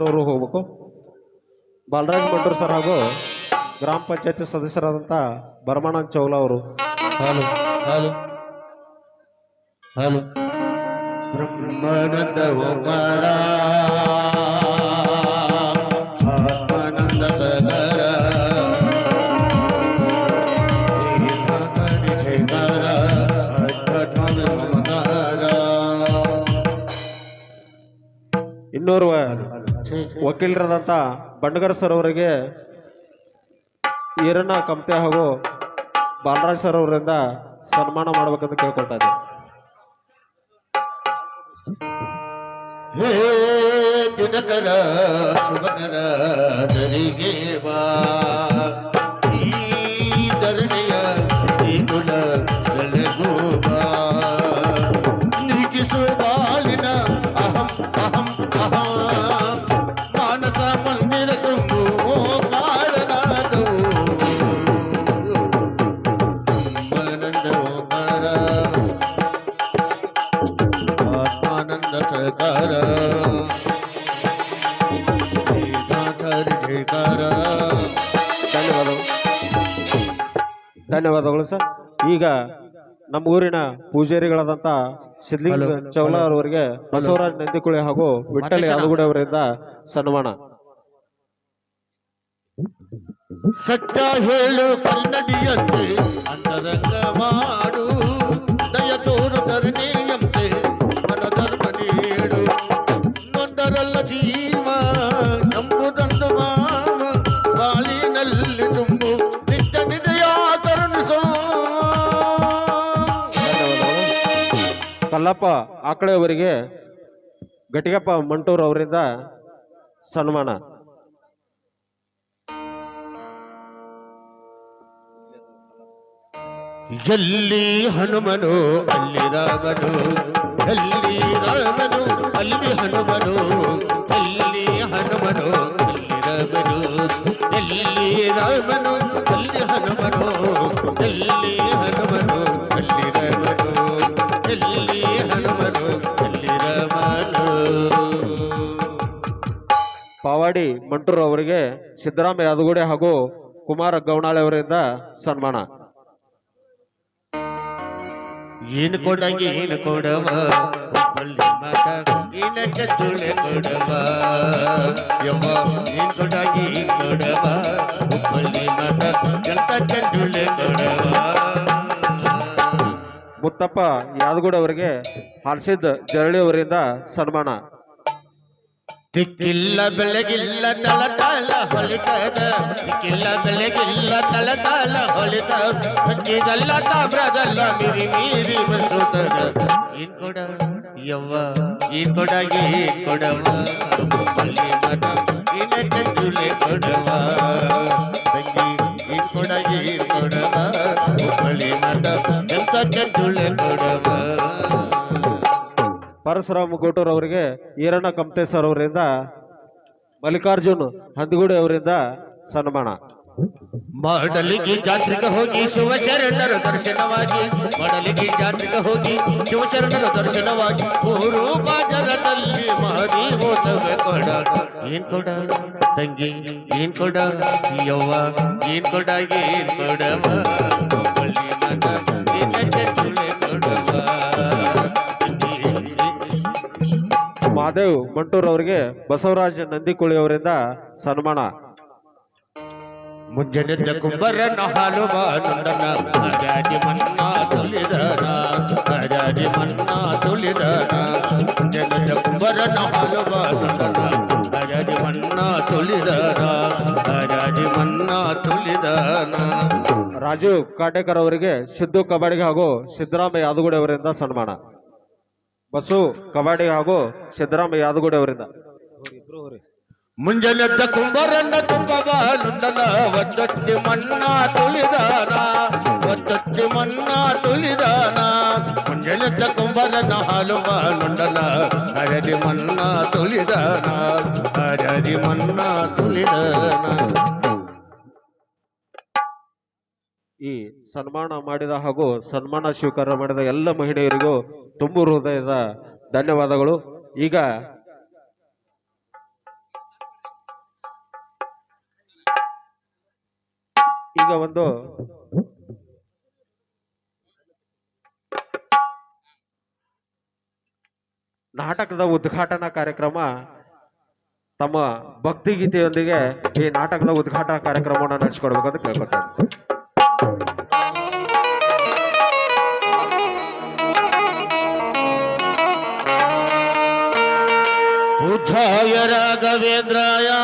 ಅವರು ಹೋಗ್ಬೇಕು. ಬಾಲರಾಜ್ ಭಟ್ರು ಸರ್ ಹಾಗೂ ಗ್ರಾಮ ಪಂಚಾಯತಿ ಸದಸ್ಯರಾದಂಥ ಭರಮಾನಂದ್ ಚೌಲ ಅವರು. ಹಾಲು ಹಾಲು ಹಾಲು. ಬ್ರಹ್ಮಾನಂದ ಓಂಕಾರ. ಆತ್ಮಾನಂದ ಸದರ. ಇನ್ನೋರ್ವ ವಕೀಲರಾದಂಥ ಬಂಡಗರ್ ಸರ್ ಅವರಿಗೆ ಈರಣ್ಣ ಕಂಪೆ ಹಾಗೂ ಬಾಲರಾಜ್ ಸರ್ ಅವರಿಂದ ಸನ್ಮಾನ ಮಾಡ್ಬೇಕಂತ ಕೇಳ್ಕೊಳ್ತಾ ಇದ್ದೀನಿ. ದಿನಕರ ಶುಭಕರ ಬಾ. ಧನ್ಯವಾದಗಳು ಸರ್. ಈಗ ನಮ್ಮ ಊರಿನ ಪೂಜಾರಿಗಳಾದಂತ ಸಿದ್ಲಿಂಗ ಚೌಲ ಅವರಿಗೆ ಬಸವರಾಜ್ ನಂದಿಕುಳಿ ಹಾಗೂ ವಿಠಲ್ ಯಾದಗುಡಿ ಅವರಿಂದ ಸನ್ಮಾನ. ಸತ್ಯ ಹೇಳು ಕನ್ನಡಿಯಂತೆ ಅಂತರಂಗ ಮಾಡು ದಯ ತೋರು ಕಲ್ಲಪ್ಪ ಆಕಳೆ ಅವರಿಗೆ ಗಟಿಗಪ್ಪ ಮಂಟೂರ್ ಅವರಿಂದ ಸನ್ಮಾನ. ಎಲ್ಲಿ ಹನುಮನು, ಅಲ್ಲಿ ರಾಮನು ಎಲ್ಲಿ ರಾಮನು, ಅಲ್ಲಿ ಹನುಮನು ಎಲ್ಲಿ ಹನುಮನು, ಅಲ್ಲಿ ರಾಮನು ಎಲ್ಲಿ ರಾಮನು, ಅಲ್ಲಿ ಹನುಮನು ಎಲ್ಲಿ ಪಾವಾಡಿ ಮಂಟೂರ್ ಅವರಿಗೆ ಸಿದ್ದರಾಮ ಯಾದಗುಡಿ ಹಾಗೂ ಕುಮಾರ ಗೌಣಾಳೆ ಅವರಿಂದ ಸನ್ಮಾನ. ಏನು ಕೊಡಗೆ ಏನು ಕೊಡವ ಹುಬ್ಬಳ್ಳಿ ಮಗ ಏನಕ್ಕೆ ತುಳೆ ಕೊಡವ. ಯವ್ವ ಏನ್ ಕೊಡಗೆ ಏನ್ ಕೊಡವ ಹುಬ್ಬಳ್ಳಿ ಮಠ ಎಂತ ಚಚ್ಚುಳೆ ಕೊಡವ. ಮುತ್ತಪ್ಪ ಯಾದಗೂಡ ಅವರಿಗೆ ಹರ್ಷಿದ್ ಜರಳಿ ಅವರಿಂದ ಸನ್ಮಾನ. ದಿಕ್ಕಿಲ್ಲ ಬೆಳಗಿಲ್ಲ ತಲ ತಾಲ ಹೊಲಿತದ. ದಿಕ್ಕಿಲ್ಲ ಬೆಳಗಿಲ್ಲ ತಲ ತಾಲ ಹೊಲಿತದ. ಹಕ್ಕಿದಲ್ಲ ತಾಮ್ರದಲ್ಲ ಮಿರಿ ಮೀರಿ ಮನ್ಸುತ್ತದ ಏನ್ ಕೊಡ ಯವ್ವ? ಏನ್ ಕೊಡ, ಏನ್ ಕೊಡವ ಅಲ್ಲಿ ಮನ ಏನ ಚಂಚುಲೆ ಕೊಡವ ತಂಗಿ ಏನ್ ಕೊಡಗೆ ಏನ್ ಪರಶುರಾಮ ಗೋಟೂರ್ ಅವರಿಗೆ ಈರಣ್ಣ ಸರ್ ಅವರಿಂದ, ಮಲ್ಲಿಕಾರ್ಜುನ್ ಹಂದಿಗುಡಿ ಅವರಿಂದ ಸನ್ಮಾನ. ಮಾಡಲಿಗೆ ಜಾತ್ರೆಗೆ ಹೋಗಿ ಶಿವಶರಣರ ದರ್ಶನವಾಗಿ, ಮಾಡಲಿಗೆ ಜಾತ್ರೆಗೆ ಹೋಗಿ ಶಿವಶರಣರ ದರ್ಶನವಾಗಿ ಮೂರು ಬಾಜರದಲ್ಲಿ ಮಾರಿ ಓದವೆ ಕೊಡ. ಏನ್ ಕೊಡ ತಂಗಿ, ಏನ್ ಕೊಡ? ಯವ್ವ, ಏನ್ ಕೊಡ, ಏನ್ ಕೊಡವ? ಮಹಾದೇವ್ ಮಂಟೂರ್ ಅವರಿಗೆ ಬಸವರಾಜ ನಂದಿಕುಳಿ ಅವರಿಂದ ಸನ್ಮಾನ. ಮುಂಜಾನೆ ಕುಂಬರನ ಹಾಲು ಬಾನುಂಡನ ಹರಾಜಿ ಮನ್ನಾ ತುಳಿದನ ಹರಾಜಿ ಮನ್ನಾ ತುಳಿದನ. ಮುಂಜಾನೆದ್ದ ಕುಂಬರನ ಹಾಲು ಬಾನುಂಡನ ಹರಾಜಿ ಮನ್ನಾ ತುಳಿದನ ಹರಾಜಿ ಮನ್ನಾ ತುಳಿದನ. ರಾಜೀವ್ ಕಾಟೇಕರ್ ಅವರಿಗೆ ಸಿದ್ದು ಕಬಾಡಿಗೆ ಹಾಗೂ ಸಿದ್ದರಾಮಯ್ಯ ಯಾದಗುಡಿ ಅವರಿಂದ ಸನ್ಮಾನ. ಬಸು ಕಬಾಡಿ ಹಾಗೂ ಸಿದ್ದರಾಮಯ್ಯ ಯಾದಗುಡಿ ಅವರಿಂದ. ಮುಂಜಾನೆದ್ದ ಕುಂಬರನ್ನ ತುಂಬ ಮಣ್ಣ ಒದ್ದತ್ತಿ ಮನ್ನಾ ತುಳಿದಾನ ಒದ್ದತ್ತಿ ಮನ್ನಾ ತುಳಿದಾನ. ಮುಂಜಾನೆದ್ದ ಕುಂಬರನ್ನ ಹಾಲು ಬಾನುಂಡನ ಹರದಿ ಮನ್ನಾ ತುಳಿದಾನ ಹರದಿ ಮನ್ನ ತುಳಿದಾನ. ಸನ್ಮಾನ ಮಾಡಿದ ಹಾಗೂ ಸನ್ಮಾನ ಸ್ವೀಕಾರ ಮಾಡಿದ ಎಲ್ಲ ಮಹಿಳೆಯರಿಗೂ ತುಂಬು ಹೃದಯದ ಧನ್ಯವಾದಗಳು. ಈಗ ಈಗ ಒಂದು ನಾಟಕದ ಉದ್ಘಾಟನಾ ಕಾರ್ಯಕ್ರಮ ತಮ್ಮ ಭಕ್ತಿಗೀತೆಯೊಂದಿಗೆ ಈ ನಾಟಕದ ಉದ್ಘಾಟನಾ ಕಾರ್ಯಕ್ರಮವನ್ನು ನಡೆಸಿಕೊಡ್ಬೇಕಂತ ಅಂತ बुद्धाय राघवेन्द्राया